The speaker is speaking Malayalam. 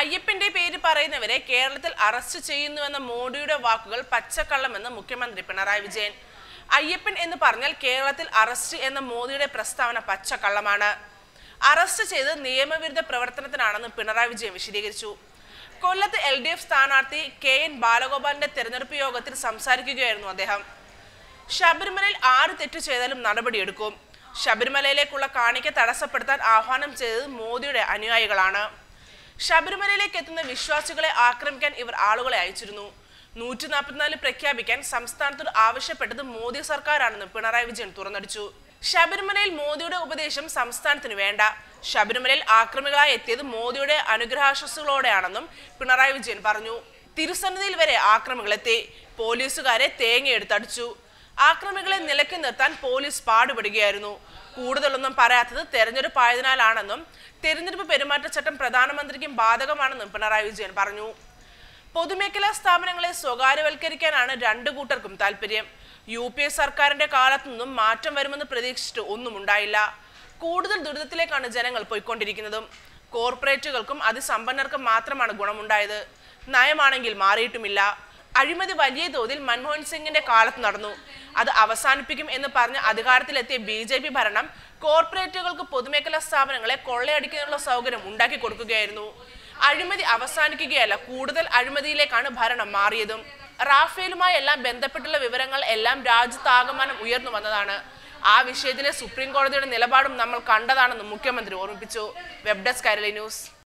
അയ്യപ്പന്റെ പേര് പറയുന്നവരെ കേരളത്തിൽ അറസ്റ്റ് ചെയ്യുന്നുവെന്ന മോഡിയുടെ വാക്കുകൾ പച്ചക്കള്ളമെന്ന് മുഖ്യമന്ത്രി പിണറായി വിജയൻ. അയ്യപ്പൻ എന്ന് പറഞ്ഞാൽ കേരളത്തിൽ അറസ്റ്റ് എന്ന മോദിയുടെ പ്രസ്താവന പച്ചക്കള്ളമാണ്. അറസ്റ്റ് ചെയ്ത് നിയമവിരുദ്ധ പ്രവർത്തനത്തിനാണെന്ന് പിണറായി വിജയൻ വിശദീകരിച്ചു. കൊല്ലത്ത് എൽ ഡി എഫ് സ്ഥാനാർത്ഥി കെ എൻ ബാലഗോപാലിന്റെ തെരഞ്ഞെടുപ്പ് യോഗത്തിൽ സംസാരിക്കുകയായിരുന്നു അദ്ദേഹം. ശബരിമലയിൽ ആറ് തെറ്റ് ചെയ്താലും നടപടിയെടുക്കും. ശബരിമലയിലേക്കുള്ള കാണിക്ക തടസ്സപ്പെടുത്താൻ ആഹ്വാനം ചെയ്തത് മോദിയുടെ അനുയായികളാണ്. ശബരിമലയിലേക്ക് എത്തുന്ന വിശ്വാസികളെ ആക്രമിക്കാൻ ഇവർ ആളുകളെ അയച്ചിരുന്നു. നൂറ്റി നാൽപ്പത്തിനാല് പ്രഖ്യാപിക്കാൻ സംസ്ഥാനത്തോട് ആവശ്യപ്പെട്ടത് മോദി സർക്കാരാണെന്ന് പിണറായി വിജയൻ തുറന്നടിച്ചു. ശബരിമലയിൽ മോദിയുടെ ഉപദേശം സംസ്ഥാനത്തിന് വേണ്ട. ശബരിമലയിൽ ആക്രമികളായി എത്തിയത് മോദിയുടെ അനുഗ്രഹാശ്വസുകളോടെയാണെന്നും പിണറായി വിജയൻ പറഞ്ഞു. തിരുസന്നിധിയിൽ വരെ ആക്രമികളെത്തി പോലീസുകാരെ തേങ്ങയെടുത്തടിച്ചു. ആക്രമികളെ നിലയ്ക്ക് നിർത്താൻ പോലീസ് പാടുപെടുകയായിരുന്നു. കൂടുതലൊന്നും പറയാത്തത് തെരഞ്ഞെടുപ്പ് ആയതിനാലാണെന്നും തെരഞ്ഞെടുപ്പ് പെരുമാറ്റച്ചട്ടം പ്രധാനമന്ത്രിക്കും ബാധകമാണെന്നും പിണറായി വിജയൻ പറഞ്ഞു. പൊതുമേഖലാ സ്ഥാപനങ്ങളെ സ്വകാര്യവൽക്കരിക്കാനാണ് രണ്ടു കൂട്ടർക്കും താല്പര്യം യു പി എ സർക്കാരിന്റെ കാലത്തു നിന്നും മാറ്റം വരുമെന്ന് പ്രതീക്ഷിച്ചിട്ട് ഒന്നും ഉണ്ടായില്ല. കൂടുതൽ ദുരിതത്തിലേക്കാണ് ജനങ്ങൾ പോയിക്കൊണ്ടിരിക്കുന്നതും. കോർപ്പറേറ്റുകൾക്കും അതിസമ്പന്നർക്കും മാത്രമാണ് ഗുണമുണ്ടായത്. നയമാണെങ്കിൽ മാറിയിട്ടുമില്ല. അഴിമതി വലിയ തോതിൽ മൻമോഹൻ സിംഗിന്റെ കാലത്ത് നടന്നു. അത് അവസാനിപ്പിക്കും എന്ന് പറഞ്ഞ് അധികാരത്തിലെത്തിയ ബി ജെ പി ഭരണം കോർപ്പറേറ്റുകൾക്ക് പൊതുമേഖലാ സ്ഥാപനങ്ങളെ കൊള്ളയടിക്കാനുള്ള സൗകര്യം ഉണ്ടാക്കി കൊടുക്കുകയായിരുന്നു. അഴിമതി അവസാനിക്കുകയല്ല കൂടുതൽ അഴിമതിയിലേക്കാണ് ഭരണം മാറിയതും. റാഫേലുമായി എല്ലാം ബന്ധപ്പെട്ടുള്ള വിവരങ്ങൾ എല്ലാം രാജ്യത്താകമാനം ഉയർന്നു വന്നതാണ്. ആ വിഷയത്തിലെ സുപ്രീം കോടതിയുടെ നിലപാടും നമ്മൾ കണ്ടതാണെന്ന് മുഖ്യമന്ത്രി ഓർമ്മിപ്പിച്ചു. Web desk Kairali news.